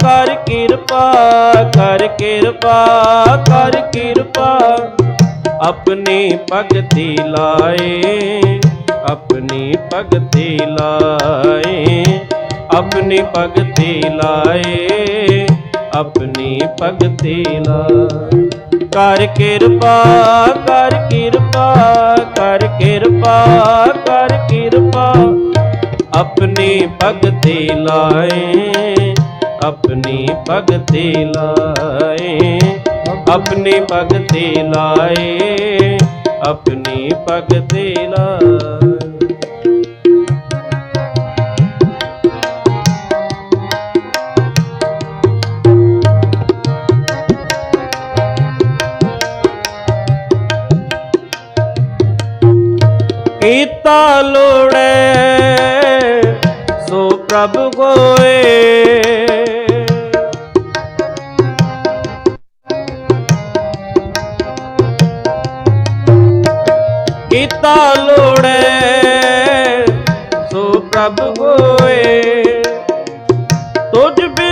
ਕਰ ਕਿਰਪਾ ਕਰ ਕਿਰਪਾ ਕਰ ਕਿਰਪਾ। ਆਪਣੀ ਭਗਤੀ ਲਾਏ, ਆਪਣੀ ਭਗਤੀ ਲਾਏ, ਆਪਣੀ ਭਗਤੀ ਲਾਏ, ਆਪਣੀ ਭਗਤੀ ਲਾਏ। ਕਰ ਕਿਰਪਾ ਕਰ ਕਿਰਪਾ ਕਰ ਕਿਰਪਾ ਕਰ ਕਿਰਪਾ। ਆਪਣੀ ਭਗਤੀ ਲਾਏ ਆਪਣੀ ਭਗਤੀ ਲਾਏ ਆਪਣੀ ਭਗਤੀ ਲਾਏ ਆਪਣੀ ਭਗਤੀ ਲਾਏ। ਕੀਤਾ ਲੋੜੈ ਸੋ ਪ੍ਰਭ ਕੋਏ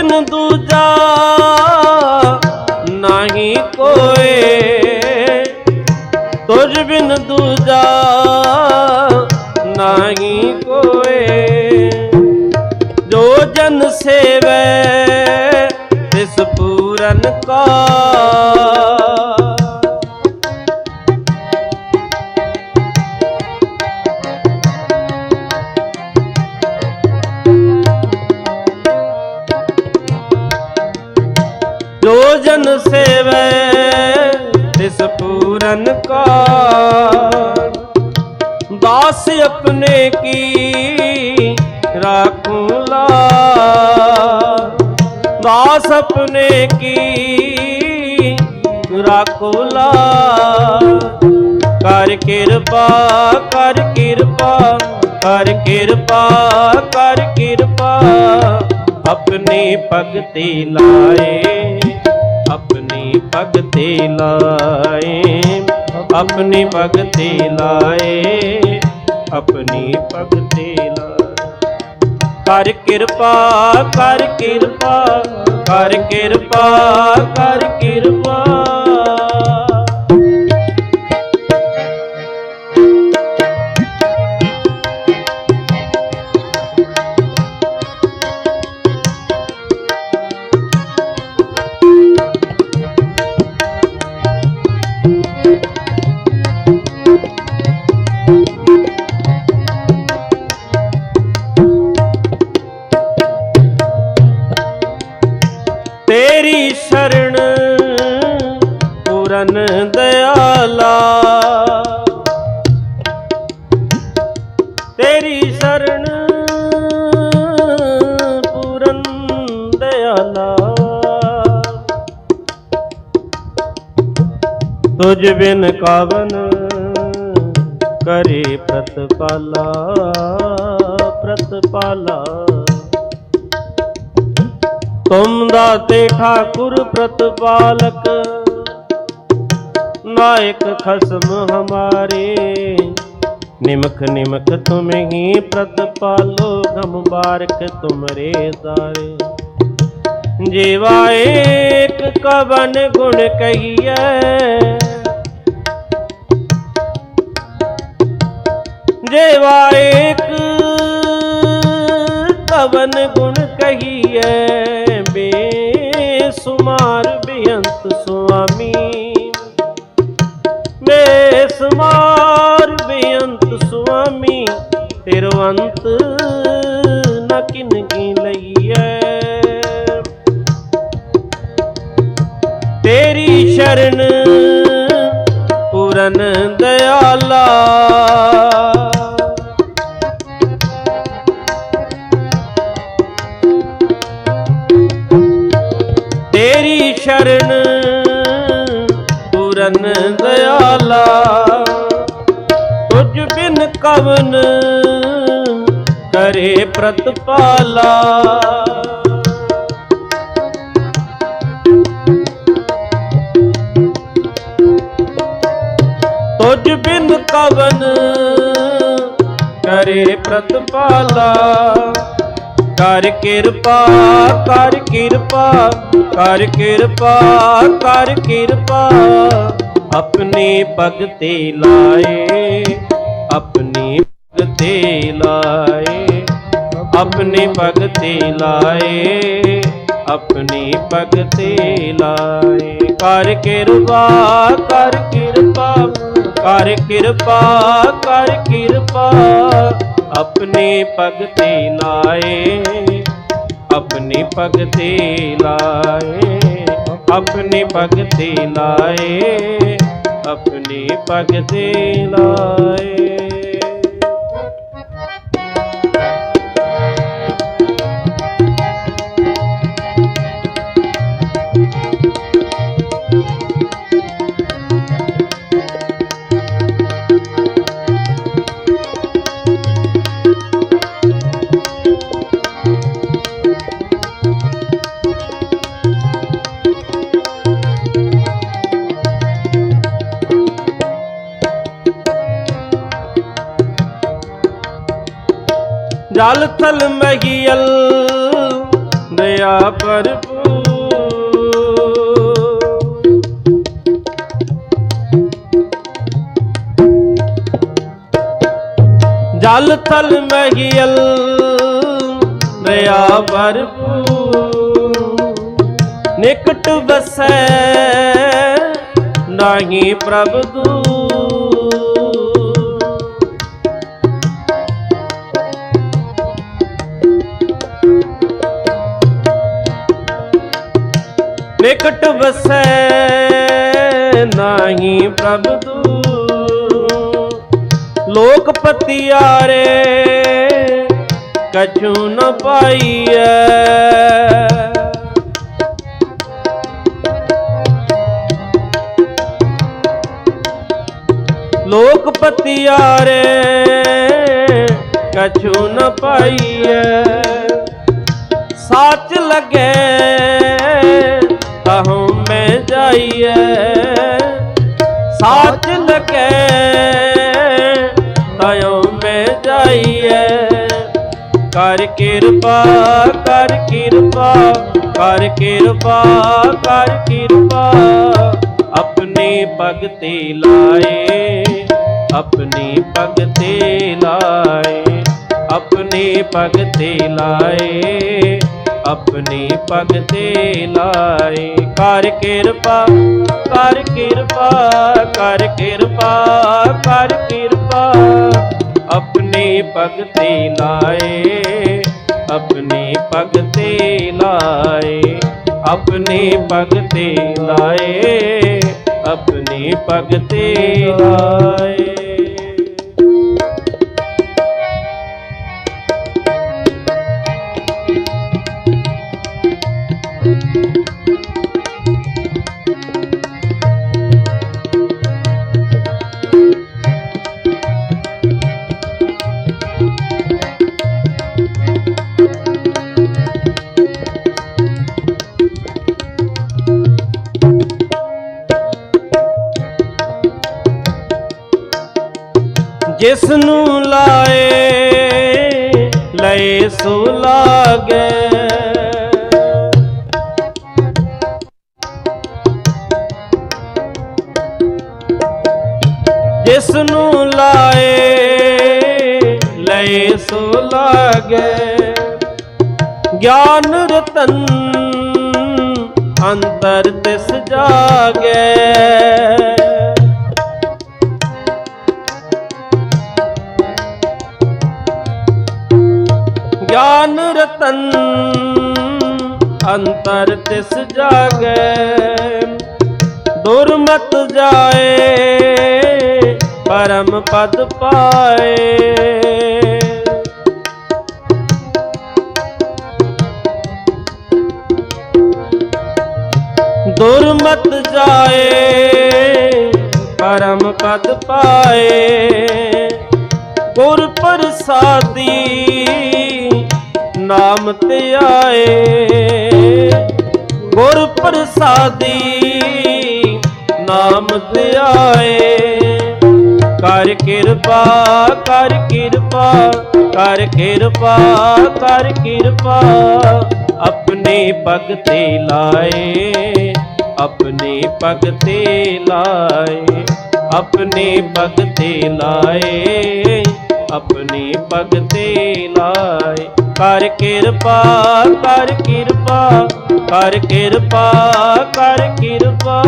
ਬਿਨ ਦੂਜਾ ਨਹੀਂ ਕੋਏ। ਤੁਝ ਬਿਨ ਦੂਜਾ ਨਹੀਂ ਕੋਏ। ਜੋ ਜਨ ਸੇਵੈ, ਤਿਸ ਪੂਰਨ ਕਾ ਦਾਸ ਆਪਣੇ ਕੀ ਰਾਖੂ ਲਾ ਦਾਸ ਆਪਣੇ ਕੀ ਰਾਖੂ ਕਰ ਕਿਰਪਾ ਕਰ ਕਿਰਪਾ ਕਰ ਕਿਰਪਾ ਕਰ ਕਿਰਪਾ। ਆਪਣੀ ਭਗਤੀ ਲਾਏ, ਆਪਣੀ ਭਗਤੀ ਲਾਏ, ਆਪਣੀ ਭਗਤੀ ਲਾਏ। ਆਪਣੀ ਭਗਤੀ ਲਾਏ ਕਰ ਕਿਰਪਾ ਕਰ ਕਿਰਪਾ ਕਰ ਕਿਰਪਾ ਕਰ ਕਿਰਪਾ। ਸ਼ਰਣ ਪੂਰਨ ਦਿਆਲਾ। ਤੇਰੀ ਸ਼ਰਣ ਪੂਰਨ ਦਿਆਲਾ। ਤੁਝ ਬਿਨ ਕਾਵਨ ਕਰੇ ਪ੍ਰਤਪਾਲਾ ਪ੍ਰਤਪਾਲਾ। ਤੁਮ ਦਾਤੇ ਠਾਕੁਰ ਪ੍ਰਤਪਾਲਕ, ਨਾਇਕ ਖਸਮ ਹਮਾਰੇ। ਨਿਮਖ ਨਿਮਖ ਤੁਮ ਹੀ ਪ੍ਰਤਪਾਲੋ, ਗਮ ਬਾਰਕ ਤੁਮਰੇ ਦਾਰੇ ਜੀਵਾ ਏਕ ਕਵਨ ਗੁਣ ਕਹੀਐ। ਜੀਵਾ ਏਕ ਕਵਨ ਗੁਣ ਕਹੀਐ। ਸੁਆਮੀ ਸੁਆਮੀ ਬੇਸੁਮਾਰ ਬੇਅੰਤ ਸੁਆਮੀ ਤਿਰਵੰਤ ਨ ਕਿਨ ਕੀ ਲਈਐ। ਤੇਰੀ ਸ਼ਰਨ ਪੂਰਨ ਦਇਆਲਾ ਕਵਨ ਕਰੇ ਪ੍ਰਤਪਾਲਾ। ਤੁਝ ਬਿਨ ਕਵਨ ਕਰੇ ਪ੍ਰਤਪਾਲਾ। ਕਰ ਕਿਰਪਾ ਕਰ ਕਿਰਪਾ ਕਰ ਕਿਰਪਾ ਕਰ ਕਿਰਪਾ। ਆਪਣੇ ਭਗਤੇ ਲਾਏ, ਆਪਣੇ ਆਪਣੀ ਭਗਤੀ ਲਾਏ, ਆਪਣੀ ਭਗਤੀ ਲਾਏ। ਕਰ ਕਿਰਪਾ ਕਰ ਕਿਰਪਾ ਕਰ ਕਿਰਪਾ ਕਰ ਕਿਰਪਾ। ਆਪਣੀ ਭਗਤੀ ਲਾਏ, ਆਪਣੀ ਭਗਤੀ ਲਾਏ। ਆਪਣੀ ਭਗਤੀ ਲਾਏ, ਆਪਣੀ ਭਗਤੀ ਲਾਏ। ਜਲ ਥਲ ਮਹੀਲ, ਦਇਆ ਭਰਪੂਰ। ਜਲ ਥਲ ਮਹੀਲ, ਦਇਆ ਭਰਪੂਰ। ਨਿਕਟ ਵਸੈ, ਨਾਹੀ ਪ੍ਰਭ ਦੂਰ। ਨਿਕਟ ਵਸੈ ਨਾਹੀ ਪ੍ਰਭ ਦੂਰ ਲੋਕ ਪਤਿਆਰੇ ਕਛੂ ਨ ਪਾਈਐ। ਲੋਕ ਪਤਿਆਰੇ ਕਛੂ ਨ ਪਾਈਐ। ਸਾਚ ਲਗੇ ਕਹੂੰ ਮੈਂ ਜਾਈਐ ਸਾਚ ਲਗੇ ਤਯੋ ਮੈਂ ਜਾਈਐ। ਕਰ ਕਿਰਪਾ ਕਰ ਕਿਰਪਾ ਕਰ ਕਿਰਪਾ ਕਰ ਕਿਰਪਾ। ਆਪਣੀ ਭਗਤੀ ਲਾਏ, ਆਪਣੀ ਭਗਤੀ ਲਾਏ, ਆਪਣੀ ਭਗਤੀ ਲਾਏ। ਆਪਣੀ ਭਗਤੀ ਲਾਏ। ਕਰ ਕਿਰਪਾ ਕਰ ਕਿਰਪਾ ਕਰ ਕਿਰਪਾ ਕਰ ਕਿਰਪਾ। ਆਪਣੀ ਭਗਤੀ ਲਾਏ, ਆਪਣੀ ਭਗਤੀ ਲਾਏ। ਆਪਣੀ ਭਗਤੀ ਲਾਏ, ਆਪਣੀ ਭਗਤੀ ਲਾਏ। ਜਿਸ ਨੂੰ ਲਾਏ? ਲਏ ਸੋ ਲਾਗੇ। ਜਿਸ ਨੂੰ ਲਾਏ, ਲਏ ਸੋ ਲਾਗੇ। ਗਿਆਨ ਰਤਨ ਅੰਤਰ ਤਿਸ ਜਾਗੇ। ਗਿਆਨ ਅੰਤਰ ਤਿਸ ਜਾਗੈ, ਦੁਰਮਤ ਜਾਏ, ਪਰਮ ਪਦ ਪਾਏ। ਦੁਰਮਤ ਜਾਏ, ਪਰਮ ਪਦ ਪਾਏ। ਗੁਰ ਪ੍ਰਸਾਦੀ ਨਾਮ ਧਿਆਏ ਗੁਰ ਪ੍ਰਸਾਦੀ ਨਾਮ ਧਿਆਏ ਕਰ ਕਿਰਪਾ ਕਰ ਕਿਰਪਾ ਕਰ ਕਿਰਪਾ ਕਰ ਕਿਰਪਾ। ਆਪਣੇ ਪਗ ਤੇ ਲਾਏ, ਆਪਣੇ ਪਗ ਤੇ ਲਾਏ, ਆਪਣੇ ਪਗ ਤੇ ਲਾਏ। ਆਪਣੀ ਪਗ ਲਾਏ। ਕਰ ਕਿਰਪਾ ਕਰ ਕਿਰਪਾ ਕਰ ਕਿਰਪਾ ਕਰ ਕਿਰਪਾ।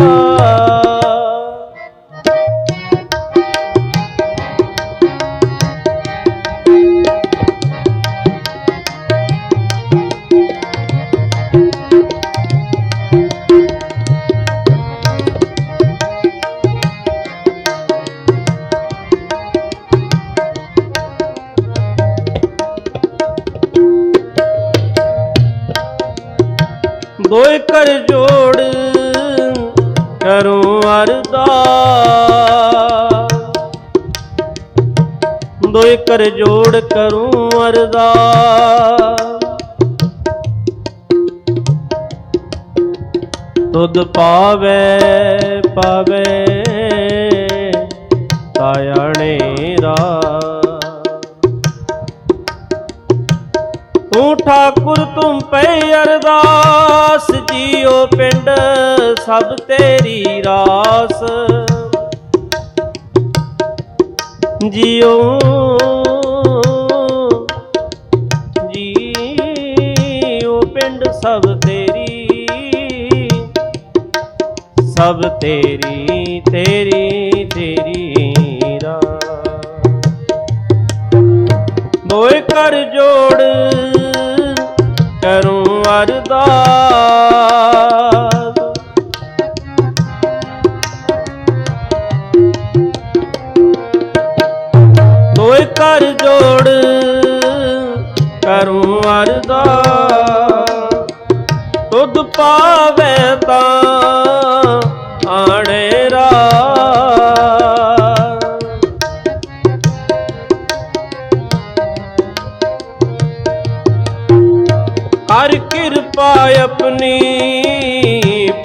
ਜੋੜ ਕਰੂੰ ਅਰਦਾਸ। ਤੁਧ ਪਾਵੇ ਪਾਵੇ ਕਾਇਣੇ ਰਾ ਤੂੰ ਠਾਕੁਰ ਤੁਮ ਪੈ ਅਰਦਾਸ ਜੀਓ ਪਿੰਡ ਸਭ ਤੇਰੀ ਰਾਸ। ਜੀਓ ਸਭ ਤੇਰੀ ਤੇਰੀ ਤੇਰੀ ਰਾਸ ਦੋਏ ਕਰ ਜੋੜ ਹਰ ਕਿਰਪਾ ਆਪਣੀ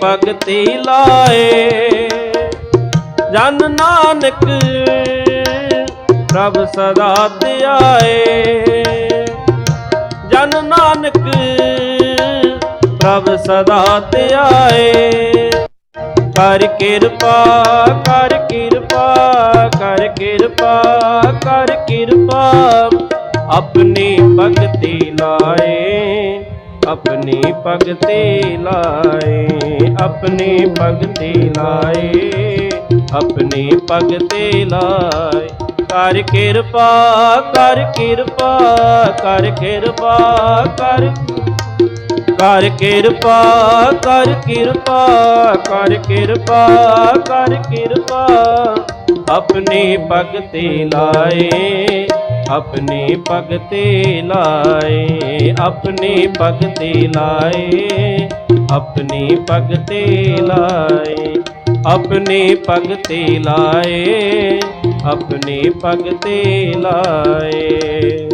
ਭਗਤੀ ਲਾਏ। ਜਨ ਨਾਨਕ ਪ੍ਰਭ ਸਦਾ ਧਿਆਏ। ਜਨ ਨਾਨਕ ਪ੍ਰਭ ਸਦਾ ਧਿਆਏ। ਕਰ ਕਿਰਪਾ ਕਰ ਕਿਰਪਾ ਕਰ ਕਿਰਪਾ ਕਰ ਕਿਰਪਾ। ਆਪਣੀ ਭਗਤੀ ਲਾਏ। ਆਪਣੀ ਭਗਤੀ ਲਾਏ ਆਪਣੀ ਭਗਤੀ ਲਾਏ ਆਪਣੀ ਭਗਤੀ ਲਾਏ ਕਰ ਕਿਰਪਾ ਕਰ ਕਿਰਪਾ ਕਰ ਕਿਰਪਾ ਕਰ ਕਰ ਕਿਰਪਾ ਕਰ ਕਿਰਪਾ ਕਰ ਕਿਰਪਾ ਕਰ ਕਿਰਪਾ ਆਪਣੀ ਭਗਤੀ ਲਾਏ ਆਪਣੀ ਭਗਤੀ ਲਾਏ ਆਪਣੀ ਭਗਤੀ ਲਾਏ ਆਪਣੀ ਭਗਤੀ ਲਾਏ ਆਪਣੀ ਭਗਤੀ ਲਾਏ ਆਪਣੀ ਭਗਤੀ ਲਾਏ